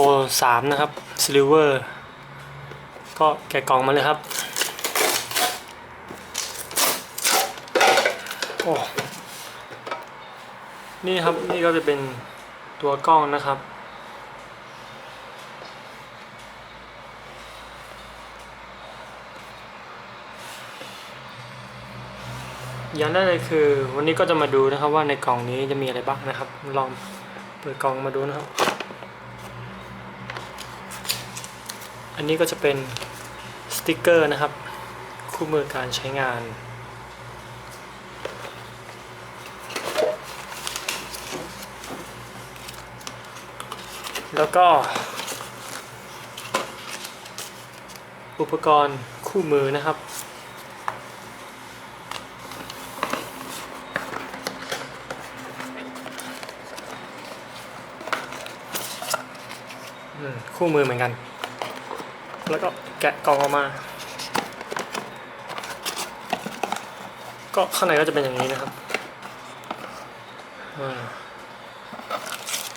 Pro 3 นะครับ Silver ก็แกะกล่องมาเลยครับ โอ้ นี่ครับ นี่ก็จะเป็นตัวกล้องนะครับ อย่างแรกเลยคือ วันนี้ก็จะมาดูนะครับว่าในกล่องนี้จะมีอะไรบ้างนะครับ ลองเปิดกล่องมาดูนะครับ อันนี้ก็จะเป็นสติกเกอร์นะครับ คู่มือการใช้งาน แล้วก็ อุปกรณ์คู่มือนะครับคู่มือเหมือนกัน แล้วก็แกะกล่องออกมา ก็ข้างในก็จะเป็นอย่างนี้นะครับอ่า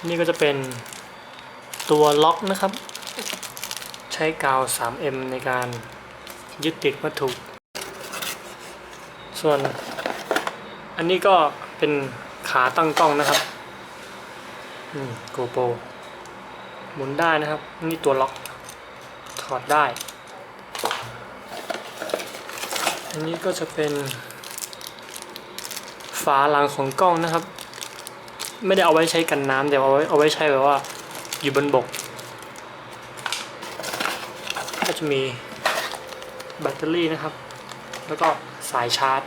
นี่ก็จะเป็นตัวล็อกนะครับ ใช้กาว 3M ในการยึดติดวัตถุ ส่วน อันนี้ก็เป็นขาตั้งกล้องนะครับอืมโกโปรหมุนได้นะครับ นี่ตัวล็อก อดได้ อันนี้ก็จะเป็น ฝาหลังของกล้องนะครับ ไม่ได้เอาไว้ใช้กันน้ำแต่เอาไว้เอาไว้ใช้แบบว่าอยู่บนบก ก็จะมีแบตเตอรี่นะครับ แล้วก็สายชาร์จ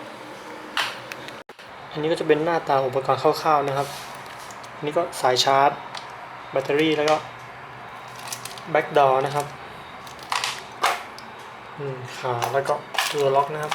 อันนี้ก็จะเป็นหน้าตาอุปกรณ์คร่าวๆนะครับ อันนี้ก็สายชาร์จ แบตเตอรี่แล้วก็แบ็กดอร์นะครับ ขาแล้วก็ตัวล็อกนะครับ